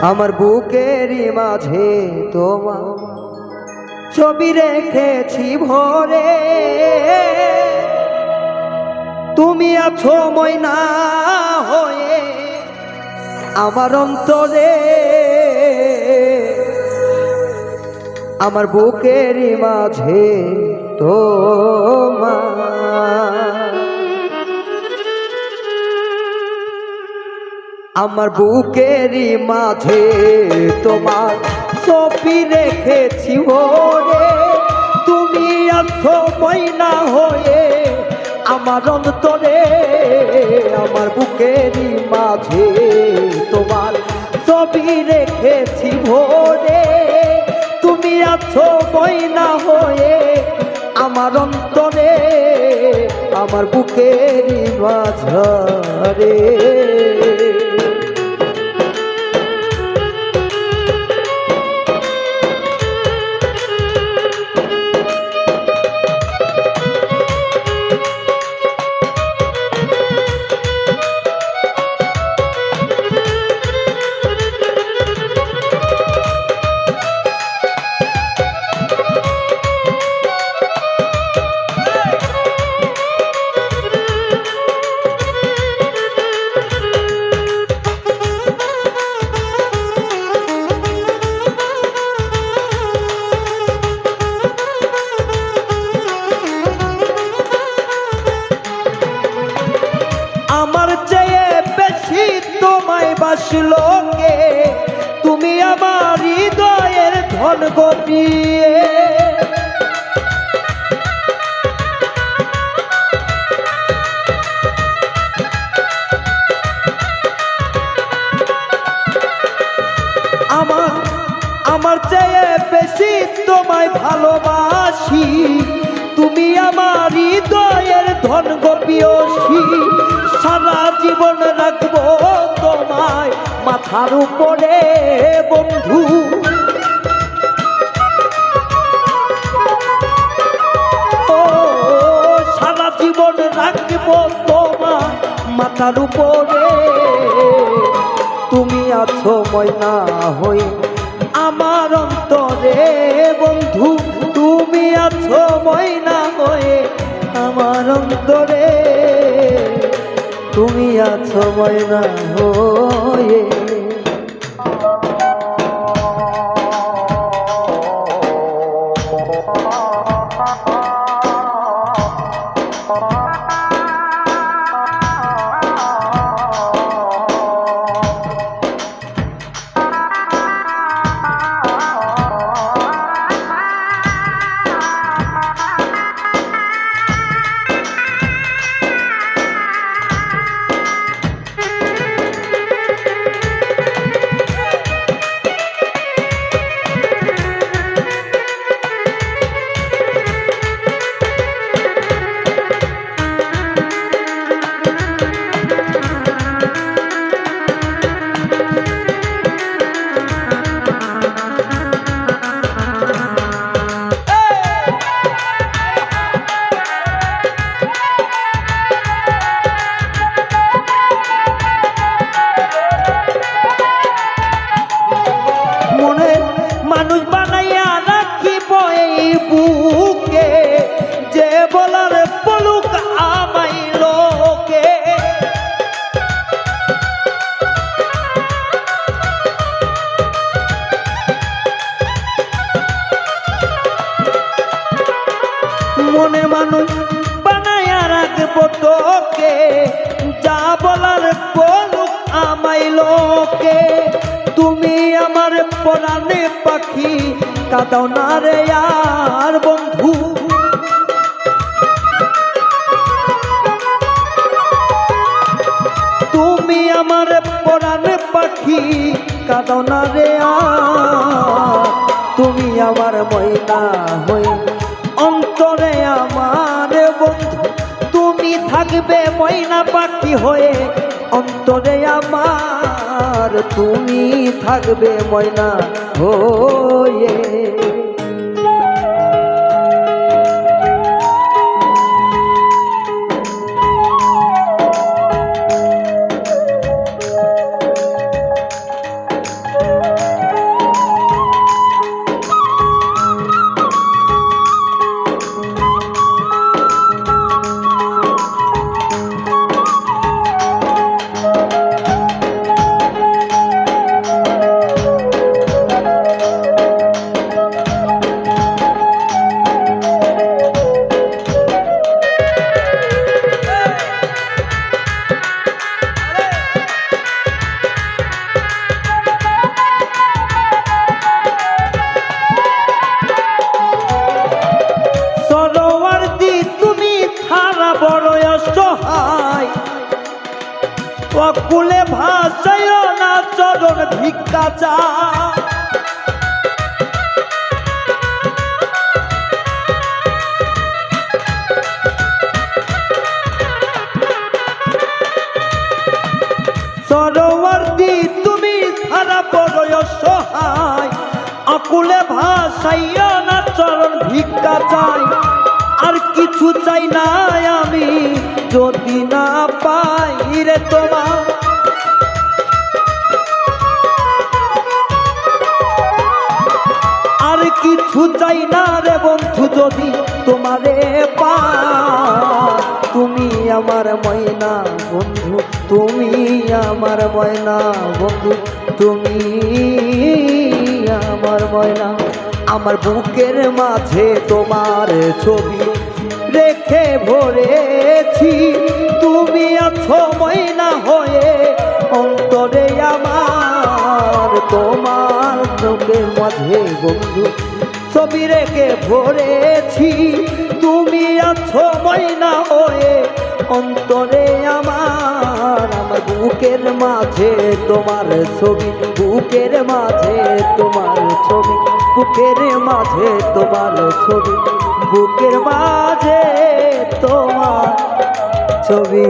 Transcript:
আমার বুকেরই মাঝে তোমার ছবি রেখেছি ভরে। তুমি আছো ময়না হয়ে আমার অন্তরে। আমার বুকেরই মাঝে তোমার আমার বুকেরই মাঝে তোমার ছবি রেখেছি ওরে। তুমি আছো ময়না হয়ে আমার অন্তরে, আমার বুকেরই মাঝে তোমার ছবি রেখেছি ভোরে তুমি আছো ময়না হয়ে আমার অন্তরে, আমার বুকেরই মাঝারে। হৃদয়ের ধন গপিয়ে। আমার আমার চেয়ে বেশি তোমায় ভালোবাসি। তুমি আমার হৃদয়ের ধন গোপিয়সী। সারা জীবন রাখব তোমায়। মাথার উপরে, বন্ধু। সারা জীবন রাখব তোমার মাথার উপরে। তুমি আছো ময়না হই আমার অন্তরে, বন্ধু। তুমি আছো ময়না হয়ে আমার অন্তরে। তুমি আছো ময়না হয়ে মনে মানুষ বানাইয়া রাখব তোকে। যা বলার বলুক আমাই লোকে। তুমি আমার পরাণে পাখি, কাদাও না রে আর বন্ধু। তুমি আমার পরাণে পাখি, কাদাও না রে আর। তুমি আমার ময়না হই ময়না পাখি হয়ে অন্তরে আমার তুমি থাকবে ময়না হয়ে। অকুলে ভাষায় না চরণ ভিক্ষা চা। সরোবর্তী তুমি সারা বড় সহায় অকুলে ভাষাইয়া না চরণ ভিক্ষা চাই। আর কিছু চাই না যদি না পাই রে তোমার। আর কিছু চাই না রে বন্ধু, যদি তোমারে পা তুমি আমার ময়না বন্ধু, তুমি আমার ময়না বন্ধু, তুমি আমার ময়না। আমার বুকের মাঝে তোমার ছবি রেখে ভরেছি। তুমি আছো ময়না হয়ে, অন্তরে আমার তোমার চোখের মাঝে বন্ধু। ছবি রেখে ভরেছি, তুমি আছো ময়না হয়ে অন্তরে আমার আমার বুকের মাঝে তোমার ছবি, বুকের মাঝে তোমার ছবি, বুকের মাঝে তোমার ছবি, বুকের মাঝে তোমার ছবি।